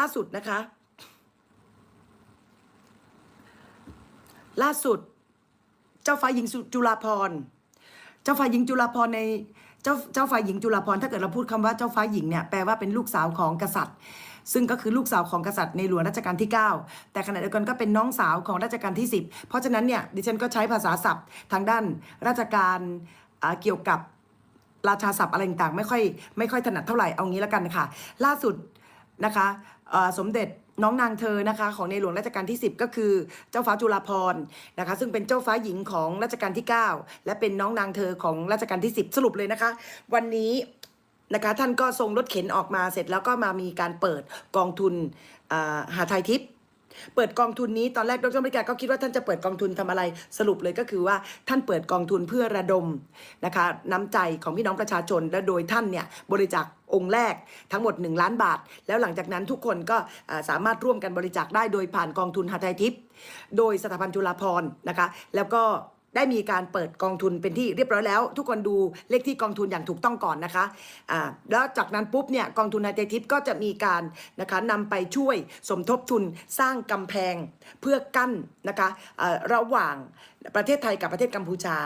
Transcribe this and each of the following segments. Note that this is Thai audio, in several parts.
ล่าสุดนะคะ ล่าสุด เจ้าฟ้าหญิงจุฬาภรเจ้าฟ้าหญิงจุฬาภรในเจ้าเจ้าฟ้าหญิงจุฬาภรถ้าเกิดเราพูดคำว่าเจ้าฟ้าหญิงเนี่ยแปลว่าเป็นลูกสาวของกษัตริย์ ซึ่งก็คือลูกสาวของกษัตริย์ในหลวงรัชกาลที่ 9 แต่ขณะเดียวกันก็เป็นน้องสาวของรัชกาลที่ 10 เพราะฉะนั้นเนี่ยดิฉันก็ใช้ภาษาศัพท์ ทางด้านราชการเกี่ยวกับราชาศัพท์อะไรต่างๆไม่ค่อยไม่ค่อยถนัดเท่าไหร่เอางี้แล้วกันค่ะ ล่าสุด นะคะสมเด็จน้องนางเธอนะคะของในหลวงรัชกาลที่ 10 ก็คือเจ้าฟ้าจุฬาภรณ์นะคะซึ่งเป็นเจ้าฟ้าหญิงของรัชกาลที่ 9 และเป็นน้องนางเธอของรัชกาลที่ 10 สรุปเลยนะคะ วันนี้นะคะท่านก็ทรงรถเข็นออกมาเสร็จแล้วก็มามีการเปิดกองทุนหาไทยทิพย์ เปิดกองทุนนี้ตอนแรกดรมริกาก็คิดว่าท่านจะเปิดกองทุนทำอะไรสรุปเลยก็คือว่าท่านเปิดกองทุนเพื่อระดมนะคะน้ำใจของพี่น้องประชาชนและโดยท่านเนี่ยบริจาคองค์แรกทั้งหมด 1 ล้านบาท แล้วหลังจากนั้นทุกคนก็สามารถร่วมกันบริจาคได้โดยผ่านกองทุนหาไทยทิพย์โดยสถาบันจุฬาภรณ์นะคะ แล้วก็ ได้มีการเปิดกองทุนเป็นที่เรียบร้อยแล้ว ทุกคนดูเลขที่กองทุนอย่างถูกต้องก่อนนะคะอ่าแล้วจากนั้นปุ๊บเนี่ยกองทุนนาเตทิพย์ก็จะมีการนะคะนำไปช่วยสมทบทุนสร้างกำแพงเพื่อกั้นนะคะเอ่อระหว่างประเทศไทยกับประเทศกัมพูชา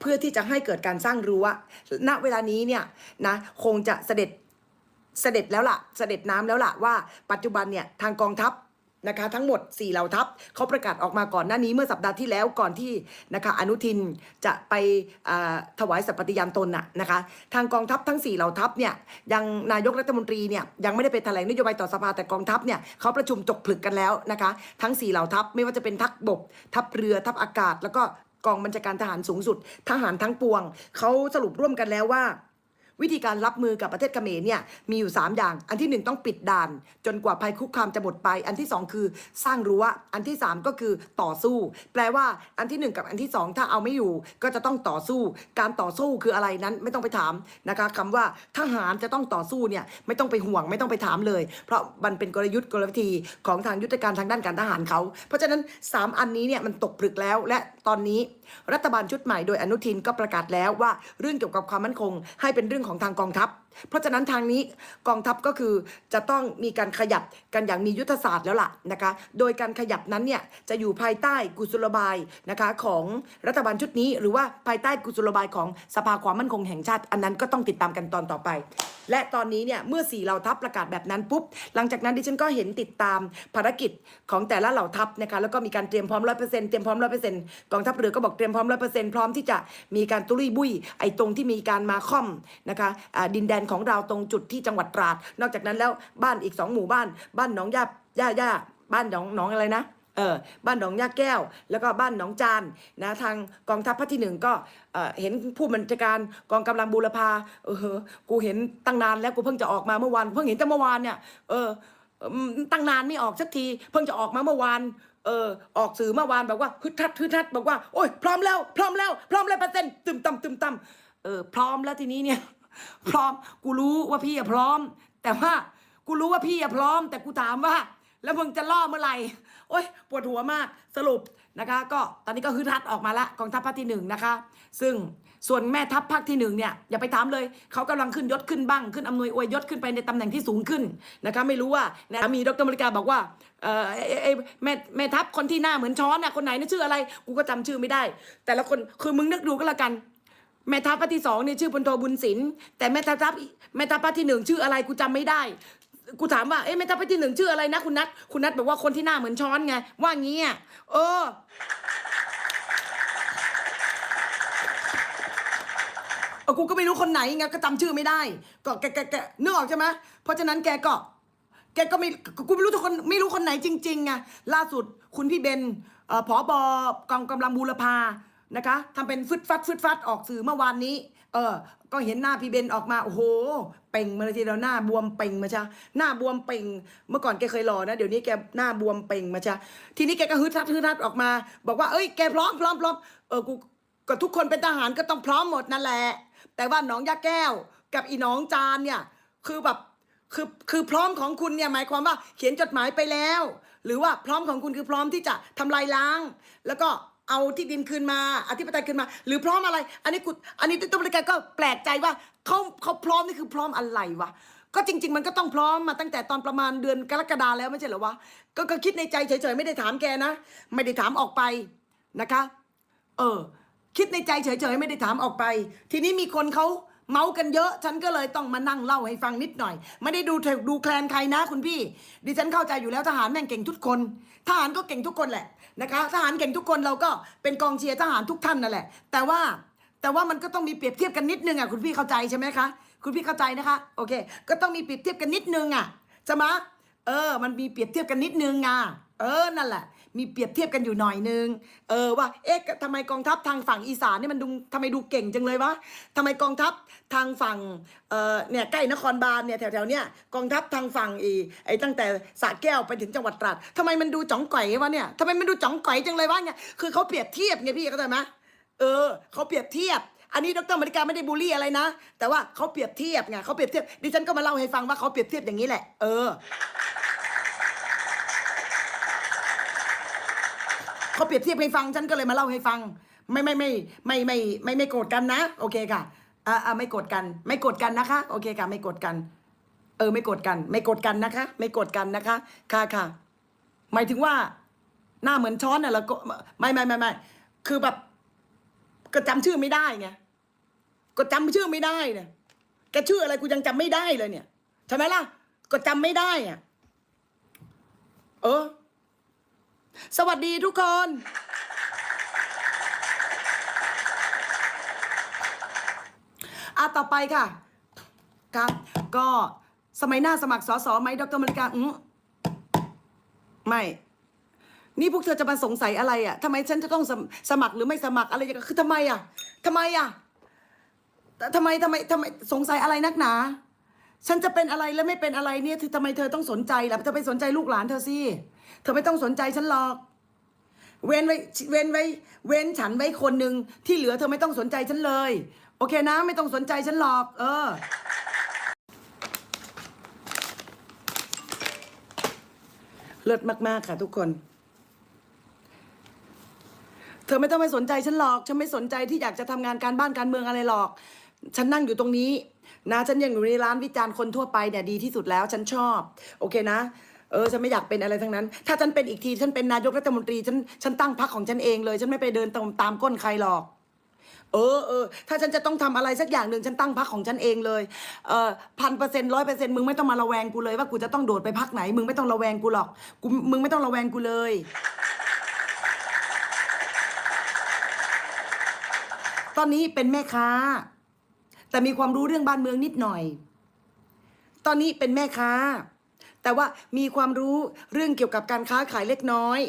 เพื่อที่จะให้เกิดการสร้างรั้วณเวลานี้เนี่ยนะคงจะเสด็จเสด็จแล้วล่ะ เสด็จน้ำแล้วล่ะว่าปัจจุบันเนี่ยทางกองทัพ นะคะทั้งหมด 4 เหล่าทัพเขาประกาศออกมาก่อนหน้านี้เมื่อสัปดาห์ที่แล้วก่อนที่นะคะอนุทินจะไปถวายสัตย์ปฏิญาณตนน่ะนะคะทางกองทัพทั้ง 4 เหล่าทัพเนี่ยยังนายกรัฐมนตรีเนี่ยยังไม่ได้ไปแถลงนโยบายต่อสภาแต่กองทัพเนี่ยเขาประชุมจกผลึกกันแล้วนะคะทั้ง 4 เหล่าทัพไม่ว่าจะเป็นทัพบก ทัพเรือทัพอากาศ แล้วก็กองบัญชาการทหารสูงสุด ทหารทั้งปวงเขาสรุปร่วมกันแล้วว่า วิธีการรับมือกับประเทศเขมรเนี่ยมีอยู่ 3 อย่าง อันที่ 1 ต้องปิดด่าน จนกว่าภัยคุกคามจะหมดไป อันที่ 2 คือสร้างรั้ว อันที่ 3 ก็คือต่อสู้ แปลว่าอันที่ 1 กับอันที่ 2 ถ้าเอาไม่อยู่ก็จะต้องต่อสู้ การต่อสู้คืออะไรนั้นไม่ต้องไปถามนะคะคำว่าทหารจะต้องต่อสู้เนี่ยไม่ต้องไปห่วงไม่ต้องไปถามเลย เพราะมันเป็นกลยุทธ์กลวิธีของทางยุทธการทางด้านการทหารเขา เพราะฉะนั้น 3 อันนี้เนี่ยมันตกผลึกแล้วและตอนนี้ รัฐบาลชุดใหม่โดยอนุทินก็ประกาศแล้วว่าเรื่องเกี่ยวกับความมั่นคง ให้เป็นเรื่องของทางกองทัพ เพราะฉะนั้นทางนี้กองทัพก็คือจะต้องมีการขยับกันอย่างมียุทธศาสตร์แล้วล่ะนะคะ โดยการขยับนั้นเนี่ยจะอยู่ภายใต้กุศโลบายนะคะของรัฐบาลชุดนี้ หรือว่าภายใต้กุศโลบายของสภาความมั่นคงแห่งชาติ อันนั้นก็ต้องติดตามกันตอนต่อไป และตอนนี้เนี่ยเมื่อสี่เหล่าทัพประกาศแบบนั้นปุ๊บหลังจากนั้นดิฉันก็เห็นติดตามภารกิจของแต่ละเหล่าทัพนะคะแล้วก็มีการเตรียมพร้อมร้อยเปอร์เซ็นต์เตรียมพร้อมร้อยเปอร์เซ็นต์กองทัพเรือก็บอกเตรียมพร้อมร้อยเปอร์เซ็นต์พร้อมที่จะมีการตุลุยบุยไอ้ตรงที่มีการมาค่อมนะคะดินแดนของเราตรงจุดที่จังหวัดตราด นอกจากนั้นแล้วบ้านอีกสองหมู่บ้าน บ้านหนองย่าย่าย่าบ้านหนองหนองอะไรนะเออบ้านหนองยาแก้ว แล้วก็บ้านหนองจานนะทางกองทัพภาคที่หนึ่งก็เออเห็นผู้บัญชาการกองกำลังบูรพาเออกูเห็นตั้งนานแล้วกูเพิ่งจะออกมาเมื่อวานเพิ่งเห็นแต่เมื่อวานเนี่ยเออตั้งนานไม่ออกสักทีเพิ่งจะออกมาเมื่อวานเออออกสื่อเมื่อวานบอกว่าฮึดทัดฮึดทัดบอกว่าโอ้ยพร้อมแล้วพร้อมแล้วพร้อมแล้วเปอร์เซ็นต์ตึมต่ำตึมต่ำเออพร้อมแล้วทีนี้เนี่ย พร้อม กูรู้ว่าพี่อะพร้อม แต่ว่ากูรู้ว่าพี่อะพร้อม แต่กูถามว่า แล้วมึงจะล่อเมื่อไหร่โอ๊ยปวดหัวมากสรุปนะคะ ก็ตอนนี้ก็ฮึดฮัดออกมาละกองทัพภาคที่หนึ่งนะคะ ซึ่งส่วนแม่ทัพภาคที่หนึ่งเนี่ยอย่าไปถามเลยเขากำลังขึ้นยศขึ้นบ้างขึ้นอำนวยอวยยศขึ้นไปในตำแหน่งที่สูงขึ้นนะคะ ไม่รู้ว่านะมีดรมริกาบอกว่าเออไอแม่แม่ทัพคนที่หน้าเหมือนช้อนน่ะคนไหนนี่ชื่ออะไร กูก็จำชื่อไม่ได้ แต่ละคนคือมึงนึกดูก็แล้วกัน แม่ทัพภาคที่สองเนี่ยชื่อพลโทบุญศิลป์แต่แม่ทัพแม่ทัพภาคที่หนึ่งชื่ออะไรกูจำไม่ได้ กูถามว่าเอ๊ะแม่ทัพภาคที่หนึ่งชื่ออะไรนะคุณนัทคุณนัทบอกว่าคนที่หน้าเหมือนช้อนไงว่างี้อะเออเออกูก็ไม่รู้คนไหนไงก็จำชื่อไม่ได้ ก็แกแกแกนึกออกใช่ไหมเพราะฉะนั้นแกก็ แกก็ไม่กูไม่รู้ทุกคนไม่รู้คนไหนจริงๆไงล่าสุดคุณพี่เบนเอ่อผอบกองกำลังบูรพา นะคะทำเป็นฟึดฟัดฟึดฟัดออกสื่อเมื่อวานนี้ เออ ก็เห็นหน้าพี่เบนออกมาโอ้โห เป่งมาเลยทีเดียวหน้าบวมเป่งมาจ้ะหน้าบวมเป่ง เมื่อก่อนแกเคยหล่อนะเดี๋ยวนี้แกหน้าบวมเป่งมาจ้ะทีนี้แกก็ฮึดทัดฮึดทัดออกมา บอกว่าเอ้ยแกพร้อมพร้อมพร้อมเออกูก็ทุกคนเป็นทหารก็ต้องพร้อมหมดนั่นแหละ แต่ว่าหนองยาแก้ว กับอีหนองจานเนี่ย คือแบบคือคือพร้อมของคุณเนี่ยหมายความว่าเขียนจดหมายไปแล้ว หรือว่าพร้อมของคุณคือพร้อมที่จะทำลายล้าง แล้วก็ เอาที่ดินคืนมาอธิปไตยคืนมา หรือพร้อมอะไร อันนี้กูอันนี้ตัวบริการก็แปลกใจว่าเขาเขาพร้อมนี่คือพร้อมอะไรวะก็จริง ๆ มันก็ต้องพร้อมมาตั้งแต่ตอนประมาณเดือนกรกฎาแล้วไม่ใช่เหรอวะก็ก็คิดในใจเฉยๆไม่ได้ถามแกนะ ไม่ได้ถามออกไปนะคะ เออ คิดในใจเฉยๆไม่ได้ถามออกไป ทีนี้มีคนเขา เมากันเยอะ ฉันก็เลยต้องมานั่งเล่าให้ฟังนิดหน่อย ไม่ได้ดูเถกดูแคลนใครนะคุณพี่ ดิฉันเข้าใจอยู่แล้วทหารแม่งเก่งทุกคน ทหารก็เก่งทุกคนแหละนะคะ ทหารเก่งทุกคนเราก็เป็นกองเชียร์ทหารทุกท่านนั่นแหละ แต่ว่าแต่ว่ามันก็ต้องมีเปรียบเทียบกันนิดนึงอะคุณพี่เข้าใจใช่ไหมคะ คุณพี่เข้าใจนะคะโอเค ก็ต้องมีเปรียบเทียบกันนิดนึงอะใช่ไหมเออ มันมีเปรียบเทียบกันนิดนึงอะเออนั่นแหละ มีเปรียบเทียบกันอยู่หน่อยนึง เออว่า เอ๊ะทำไมกองทัพทางฝั่งอีสานเนี่ยมันดูทำไมดูเก่งจังเลยวะทำไมกองทัพทางฝั่ง เออเนี่ยใกล้นครบาลเนี่ยแถวๆเนี่ยกองทัพทางฝั่งอีไอ้ตั้งแต่สระแก้วไปถึงจังหวัดตราดทำไมมันดูจ๋องก๋อยวะเนี่ยทำไมมันดูจ๋องก๋อยจังเลยวะเนี่ยคือเขาเปรียบเทียบไงพี่เข้าใจไหมเออเขาเปรียบเทียบอันนี้ดรมริกาไม่ได้บูลลี่อะไรนะ แต่ว่าเขาเปรียบเทียบไงเขาเปรียบเทียบดิฉันก็มาเล่าให้ฟังว่าเขาเปรียบเทียบอย่างนี้แหละ เออ เขาเปรียบเทียบให้ฟังฉันก็เลยมาเล่าให้ฟัง ไม่ไม่ไม่ไม่ไม่ไม่ไม่โกรธกันนะ โอเคค่ะอ่าอ่าไม่โกรธกัน ไม่โกรธกันนะคะ โอเคค่ะ ไม่โกรธกัน เออ ไม่โกรธกัน ไม่โกรธกันนะคะ ไม่โกรธกันนะคะ ค่ะค่ะ หมายถึงว่า หน้าเหมือนช้อนน่ะแล้วก็ไม่ไม่ไม่ไม่คือแบบ ก็จำชื่อไม่ได้ไงก็จำชื่อไม่ได้เนี่ยแกชื่ออะไรกูยังจำไม่ได้เลยเนี่ยใช่ไหมล่ะ ก็จำไม่ได้อะ เออ สวัสดีทุกคนอะต่อไปค่ะครับก็สมัยหน้าสมัครสอสอไหมดรมริกาอืมไม่ นี่พวกเธอจะมาสงสัยอะไรอะทำไมฉันจะต้องสมสมัครหรือไม่สมัครอะไรอย่างเงี้ยคือทำไมอะทำไมอะทำไมทำไมทำไมสงสัยอะไรนักหนา ฉันจะเป็นอะไรแล้วไม่เป็นอะไรเนี่ยทำไมเธอต้องสนใจล่ะเธอไปสนใจลูกหลานเธอสิเธอไม่ต้องสนใจฉันหรอก เว้นไว้เว้นไว้ เว้นฉันไว้คนหนึ่งที่เหลือเธอไม่ต้องสนใจฉันเลย โอเคนะ ไม่ต้องสนใจฉันหรอก เออ เลิศมาก ๆ ค่ะทุกคน เธอไม่ต้องไปสนใจฉันหรอก ฉันไม่สนใจที่อยากจะทำงานการบ้านการเมืองอะไรหรอก ฉันนั่งอยู่ตรงนี้ นะฉันยังอยู่ในร้านวิจารณ์คนทั่วไปเนี่ยดีที่สุดแล้วฉันชอบ โอเคนะเออฉันไม่อยากเป็นอะไรทั้งนั้น ถ้าฉันเป็นอีกทีฉันเป็นนายกรัฐมนตรีฉันฉันตั้งพรรคของฉันเองเลย ฉันไม่ไปเดินตามตามก้นใครหรอก เออเออถ้าฉันจะต้องทำอะไรสักอย่างหนึ่งฉันตั้งพักของฉันเองเลยเออพันเปอร์เซ็นต์ร้อยเปอร์เซ็นต์มึงไม่ต้องมาระแวงกูเลยว่ากูจะต้องโดดไปพักไหน มึงไม่ต้องระแวงกูหรอกกูมึงไม่ต้องระแวงกูเลยตอนนี้เป็นแม่ค้า แต่มีความรู้เรื่องบ้านเมืองนิดหน่อย ตอนนี้เป็นแม่ค้า แต่ว่ามีความรู้เรื่องเกี่ยวกับการค้าขายเล็กน้อย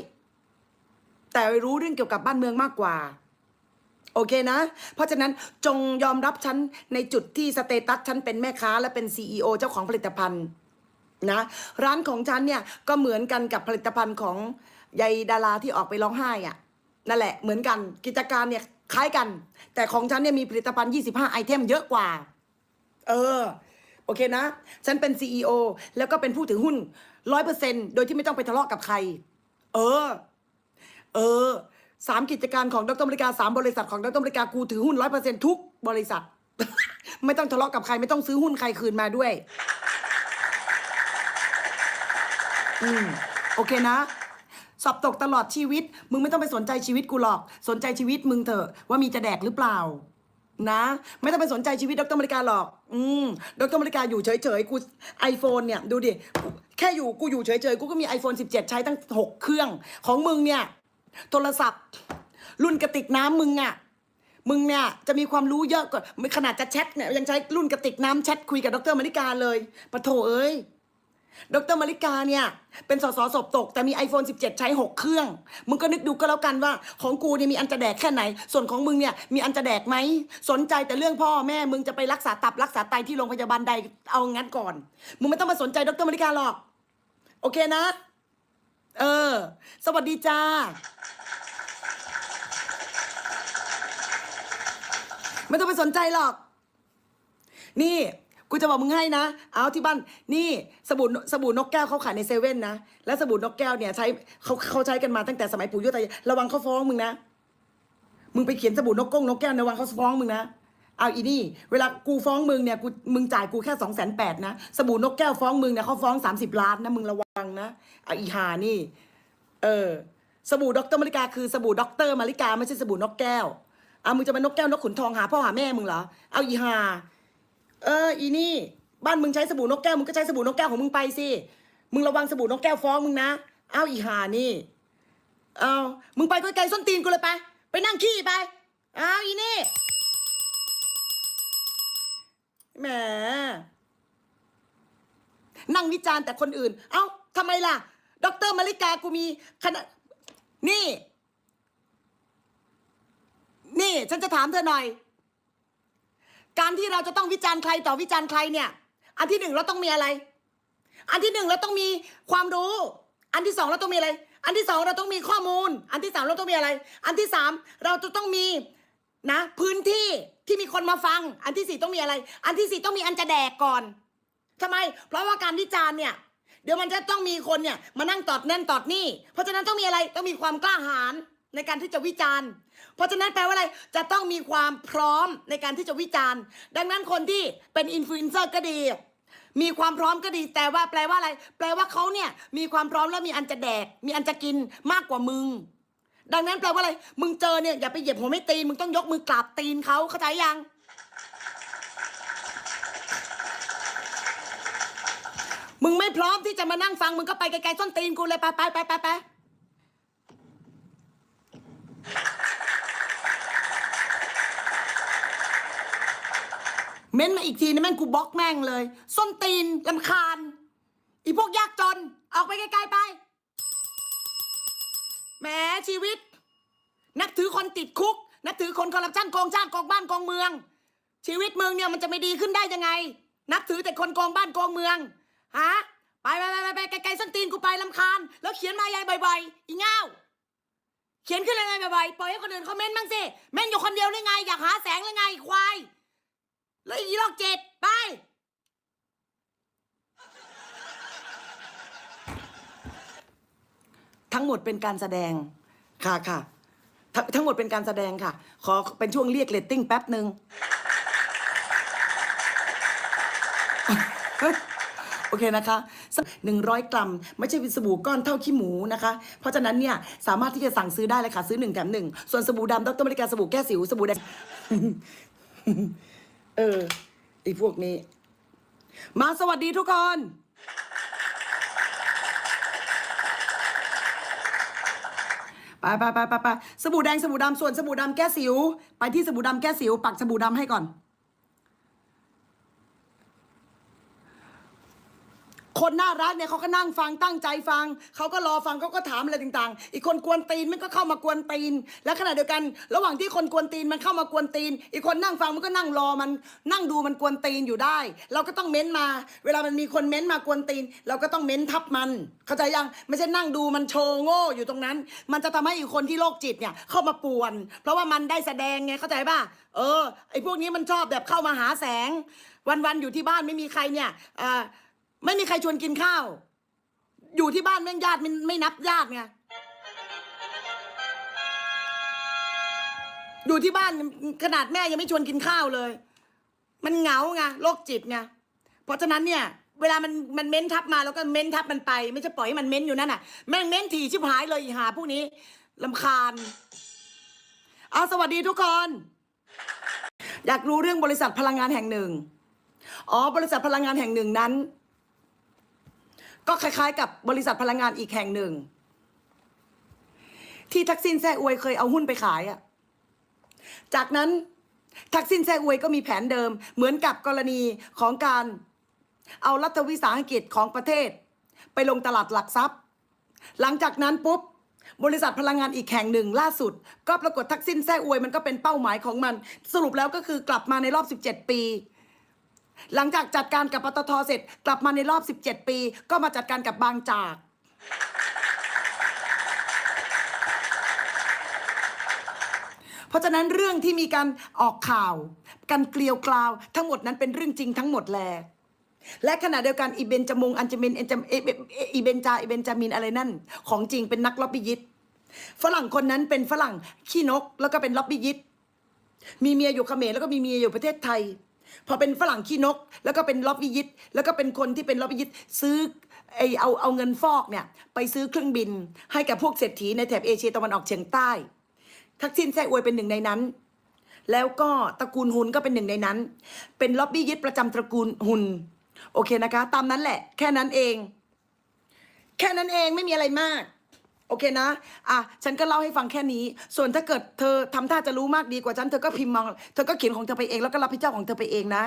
แต่รู้เรื่องเกี่ยวกับบ้านเมืองมากกว่า โอเคนะ เพราะฉะนั้นจงยอมรับฉันในจุดที่สเตตัสฉันเป็นแม่ค้าและเป็น CEO เจ้าของผลิตภัณฑ์นะร้านของฉันเนี่ยก็เหมือนกันกับผลิตภัณฑ์ของยายดาราที่ออกไปร้องไห้อะนั่นแหละเหมือนกันกิจการเนี่ย คล้ายกัน แต่ของฉันเนี่ยมีผลิตภัณฑ์ 25 ไอเทมเยอะกว่า เออ โอเคนะ ฉันเป็น CEO แล้วก็เป็นผู้ถือหุ้นร้อยเปอร์เซ็นโดยที่ไม่ต้องไปทะเลาะกับใคร เออ เออสามกิจการของดรมริกาสามบริษัทของดรมริกากูถือหุ้นร้อยเปอร์เซ็นทุกบริษัท ไม่ต้องทะเลาะกับใคร ไม่ต้องซื้อหุ้นใครคืนมาด้วย อืม โอเคนะ สอบตกตลอดชีวิต มึงไม่ต้องไปสนใจชีวิตกูหรอก สนใจชีวิตมึงเถอะว่ามีจะแดกหรือเปล่า นะ ไม่ต้องไปสนใจชีวิตดรมริกาหรอก อืมดรมริกาอยู่เฉยๆกูไอโฟนเนี่ยดูดิแค่อยู่กูอยู่เฉยๆกูก็มี iPhone 17 ใช้ตั้ง 6 เครื่อง ของมึงเนี่ย โทรศัพท์ รุ่นกระติกน้ำมึงอะมึงเนี่ยจะมีความรู้เยอะกว่าขนาดจะแชทเนี่ยยังใช้รุ่นกระติกน้ำแชทคุยกับดรมริกาเลยปะโถเอ้ย ดรมาริกาเนี่ย เป็นสสสบตก แต่มี iPhone 17 ใช้ 6 เครื่อง มึงก็นึกดูก็แล้วกันว่า ของกูเนี่ยมีอันจะแดกแค่ไหน ส่วนของมึงเนี่ยมีอันจะแดกไหม สนใจแต่เรื่องพ่อแม่มึงจะไปรักษาตับรักษาไตที่โรงพยาบาลใดเอางั้นก่อน มึงไม่ต้องมาสนใจดรมาริกาหรอก โอเคนะ เออ สวัสดีจ้า ไม่ต้องไปสนใจหรอก นี่ กูจะบอกมึงให้นะ เอาที่บ้านนี่สบู่สบู่นกแก้วเขาขายในเซเว่นนะ และสบู่นกแก้วเนี่ยใช้เขาเขาใช้กันมาตั้งแต่สมัยปู่ย่าตายายระวังเขาฟ้องมึงนะ มึงไปเขียนสบู่นกก้งนกแก้วระวังเขาฟ้องมึงนะ เอาอีนี่ เวลากูฟ้องมึงเนี่ยกูมึงจ่ายกูแค่สองแสนแปดนะ สบู่นกแก้วฟ้องมึงเนี่ยเขาฟ้องสามสิบล้านนะมึงระวังนะเอาอีหานี่ เออ สบู่ด็อกเตอร์มาริกาคือสบู่ด็อกเตอร์มาริกาไม่ใช่สบู่นกแก้วเอามึงจะมานกแก้วนกขุนทองหาพ่อหาแม่มึงเหรอ เอาอีหา เออ อีนี่ บ้านมึงใช้สบู่นกแก้ว มึงก็ใช้สบู่นกแก้วของมึงไปสิ มึงระวังสบู่นกแก้วฟ้องมึงนะ เอาอีหานี่ เอามึงไปไกลๆส้นตีนกูเลยไป ไปนั่งขี้ไป เอาอีนี่แหม นั่งวิจารณ์แต่คนอื่น เอ้าทำไมล่ะ ดรมาริกากูมีคณะนี่ นี่ ฉันจะถามเธอหน่อย การที่เราจะต้องวิจารณ์ใครต่อวิจารณ์ใครเนี่ย อันที่หนึ่งเราต้องมีอะไร อันที่หนึ่งเราต้องมีความรู้ อันที่สองเราต้องมีอะไร อันที่สองเราต้องมีข้อมูล อันที่สามเราต้องมีอะไร อันที่สามเราจะต้องมีนะพื้นที่ที่มีคนมาฟัง อันที่สี่ต้องมีอะไร อันที่สี่ต้องมีอันจะแดกก่อนทำไม เพราะว่าการวิจารณ์เนี่ยเดี๋ยวมันจะต้องมีคนเนี่ยมานั่งตอดแน่นตอดนี่ เพราะฉะนั้นต้องมีอะไรต้องมีความกล้าหาญ ในการที่จะวิจารณ์ เพราะฉะนั้นแปลว่าอะไร จะต้องมีความพร้อมในการที่จะวิจารณ์ ดังนั้นคนที่เป็นอินฟลูเอนเซอร์ก็ดี มีความพร้อมก็ดี แต่ว่าแปลว่าอะไร แปลว่าเขาเนี่ยมีความพร้อมแล้วมีอันจะแดก มีอันจะกินมากกว่ามึง ดังนั้นแปลว่าอะไร มึงเจอเนี่ยอย่าไปเหยียบหัวไม่ตีน มึงต้องยกมือกราบตีนเขาเข้าใจยัง มึงไม่พร้อมที่จะมานั่งฟัง มึงก็ไปไกลๆส้นตีนกูเลยไปไปไปไปไปเม้นมาอี กทีนะแม่งกูบล็อกแม่งเลย ส้นตีนลำคาญ อีพวกยากจน ออกไปไกลๆไป แหมชีวิต นับถือคนติดคุก นับถือคนคอร์รัปชันโกงชาติโกงบ้านโกงเมือง ชีวิตเมึงเนี่ยมันจะไม่ดีขึ้นได้ยังไง นับถือแต่คนโกงบ้านโกงเมือง ฮะ ไปไปไปไปไกลๆส้นตีนกูไปลำคาญ แล้วเขียนมายายบ่อยๆ อีเง่าเขียนขึ้นยังไงบ่อยๆ ปล่อยให้คนอื่นคอมเมนต์บ้างสิ แม่งอยู่คนเดียวหรือไง อยากหาแสงหรือไงควาย แล้วอีโรคเจ็ดไป ทั้งหมดเป็นการแสดงค่ะค่ะททั้งหมดเป็นการแสดงค่ะ ขอเป็นช่วงเรียกเรตติ้งแป๊บหนึ่งโอเคนะคะหนึ่งร้อยกรัม ไม่ใช่เป็นสบู่ก้อนเท่าขี้หมูนะคะ เพราะฉะนั้นเนี่ยสามารถที่จะสั่งซื้อได้เลยค่ะ ซื้อหนึ่งแถมหนึ่งส่วนสบู่ดำดรบริการสบู่แก้สิวสบู่แดง เออไอ้พวกนี้ มาสวัสดีทุกคนไปไปไปไปไปสบู่แดงสบู่ดำส่วนสบู่ดำแก้สิว ไปที่สบู่ดำแก้สิว ปักสบู่ดำให้ก่อน คนน่ารักเนี่ยเขาก็นั่งฟังตั้งใจฟัง เขาก็รอฟังเขาก็ถามอะไรต่างๆ อีกคนกวนตีนมันก็เข้ามากวนตีน และขณะเดียวกัน ระหว่างที่คนกวนตีนมันเข้ามากวนตีน อีกคนนั่งฟังมันก็นั่งรอมัน นั่งดูมันกวนตีนอยู่ได้ เราก็ต้องเม้นมา เวลามันมีคนเม้นมากวนตีน เราก็ต้องเม้นทับมัน เข้าใจยังไม่ใช่นั่งดูมันโชว์โง่อยู่ตรงนั้น มันจะทำให้อีกคนที่โรคจิตเนี่ยเข้ามาป่วน เพราะว่ามันได้แสดงไงเข้าใจป่ะเออไอ้พวกนี้มันชอบแบบเข้ามาหาแสง วันๆอยู่ที่บ้านไม่มีใครเนี่ยอ่า ไม่มีใครชวนกินข้าว อยู่ที่บ้านแม่งญาติไม่ไม่นับญาติไงอยู่ที่บ้านขนาดแม่ยังไม่ชวนกินข้าวเลย มันเหงาไงโรคจิตไงเพราะฉะนั้นเนี่ย เวลามันมันเม้นทับมาแล้วก็เม้นทับมันไป ไม่ใช่ปล่อยให้มันเม้นอยู่นั่นน่ะแม่งเม้นถี่ชิบหายเลยหาพวกนี้ลำคาญ เอาสวัสดีทุกคน อยากรู้เรื่องบริษัทพลังงานแห่งหนึ่ง อ๋อบริษัทพลังงานแห่งหนึ่งนั้น ก็คล้ายๆ กับบริษัทพลังงานอีกแห่งหนึ่ง ที่ทักษิณแซ่อวยเคยเอาหุ้นไปขายอะจากนั้นทักษิณแซ่อวยก็มีแผนเดิม เหมือนกับกรณีของการเอารัฐวิสาหกิจของประเทศ ไปลงตลาดหลักทรัพย์ หลังจากนั้นปุ๊บบริษัทพลังงานอีกแห่งหนึ่งล่าสุด ก็ปรากฏทักษิณแซ่อวยมันก็เป็นเป้าหมายของมัน สรุปแล้วก็คือกลับมาในรอบ 17 ปี หลังจากจัดการกับปตทเสร็จกลับมาในรอบ 17 ปี ก็มาจัดการกับบางจาก เพราะฉะนั้นเรื่องที่มีการออกข่าว การเกลียวกลาวทั้งหมดนั้นเป็นเรื่องจริงทั้งหมดแล และขณะเดียวกันอีเบนจมงอันจมินเอนจมเอเอเออีเบนจาอีเบนจามินอะไรนั่น ของจริงเป็นนักล็อบบี้ยิตฝรั่งคนนั้นเป็นฝรั่งขี้นกแล้วก็เป็นล็อบบี้ยิตมีเมียอยู่เขมรแล้วก็มีเมียอยู่ประเทศไทย พอเป็นฝรั่งขี้นก แล้วก็เป็นล็อบบี้ยิตแล้วก็เป็นคนที่เป็นล็อบบี้ยิตซื้อไอเอาเอาเงินฟอกเนี่ยไปซื้อเครื่องบิน ให้กับพวกเศรษฐีในแถบเอเชียตะวันออกเฉียงใต้ ทักษิณแซ่อวยเป็นหนึ่งในนั้น แล้วก็ตระกูลหุนก็เป็นหนึ่งในนั้น เป็นล็อบบี้ยิตประจำตระกูลหุนโอเคนะคะ ตามนั้นแหละ แค่นั้นเอง แค่นั้นเองไม่มีอะไรมาก โอเคนะ อะ ฉันก็เล่าให้ฟังแค่นี้ ส่วนถ้าเกิดเธอทำท่าจะรู้มากดีกว่าฉัน เธอก็พิมพ์มา เธอก็เขียนของเธอไปเอง แล้วก็รับผิดชอบของเธอไปเองนะ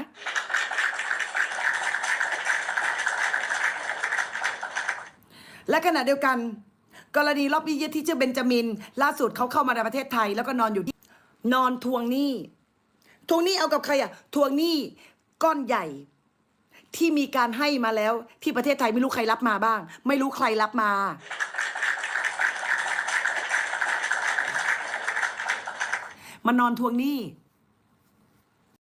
และขณะเดียวกัน กรณีล็อบบี้ยิตที่ชื่อเบนจามิน ล่าสุดเขาเข้ามาในประเทศไทย แล้วก็นอนอยู่ที่ นอนทวงหนี้ ทวงหนี้เอากับใครอะทวงหนี้ก้อนใหญ่ที่มีการให้มาแล้วที่ประเทศไทยไม่รู้ใครรับมาบ้าง ไม่รู้ใครรับมา นอนทวงหนี้